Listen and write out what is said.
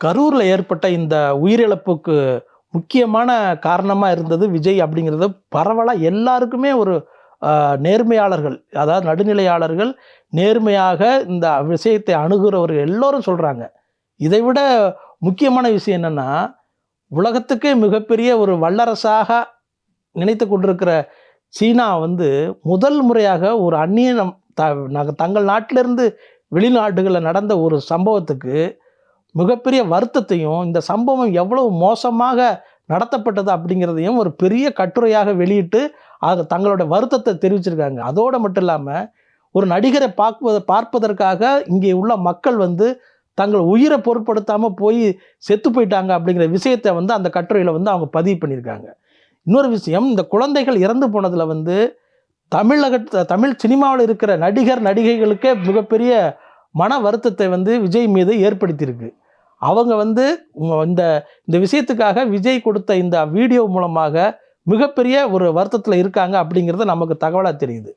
கரூரில் ஏற்பட்ட இந்த உயிரிழப்புக்கு முக்கியமான காரணமாக இருந்தது விஜய் அப்படிங்கிறது பரவலாக எல்லாருக்குமே ஒரு நேர்மையாளர்கள் அதாவது நடுநிலையாளர்கள் நேர்மையாக இந்த விஷயத்தை அணுகிறவர்கள் எல்லோரும் சொல்கிறாங்க இதை விட முக்கியமான விஷயம் என்னென்னா உலகத்துக்கே மிகப்பெரிய ஒரு வல்லரசாக நினைத்து கொண்டிருக்கிற சீனா வந்து முதல் முறையாக ஒரு அந்நிய நம் த தங்கள் நாட்டிலிருந்து வெளிநாடுகளில் நடந்த ஒரு சம்பவத்துக்கு மிகப்பெரிய வருத்தத்தையும் இந்த சம்பவம் எவ்வளவு மோசமாக நடத்தப்பட்டது அப்படிங்கிறதையும் ஒரு பெரிய கட்டுரையாக வெளியிட்டு அது தங்களோட வருத்தத்தை தெரிவிச்சிருக்காங்க. அதோடு மட்டும் இல்லாமல் ஒரு நடிகரை பார்ப்பதை பார்ப்பதற்காக இங்கே உள்ள மக்கள் வந்து தங்கள் உயிரை பொருட்படுத்தாமல் போய் செத்து போயிட்டாங்க அப்படிங்கிற விஷயத்தை வந்து அந்த கட்டுரையில் வந்து அவங்க பதிவு பண்ணியிருக்காங்க. இன்னொரு விஷயம் இந்த குழந்தைகள் இறந்து போனதில் வந்து தமிழக தமிழ் சினிமாவில் இருக்கிற நடிகர் நடிகைகளுக்கே மிகப்பெரிய மன வருத்தத்தை வந்து விஜய் மீது ஏற்படுத்தியிருக்கு. அவங்க வந்து இந்த இந்த விஷயத்துக்காக விஜய் கொடுத்த இந்த வீடியோ மூலமாக மிகப்பெரிய ஒரு வருத்தத்தில் இருக்காங்க அப்படிங்கிறது நமக்கு தகவலாக தெரியுது.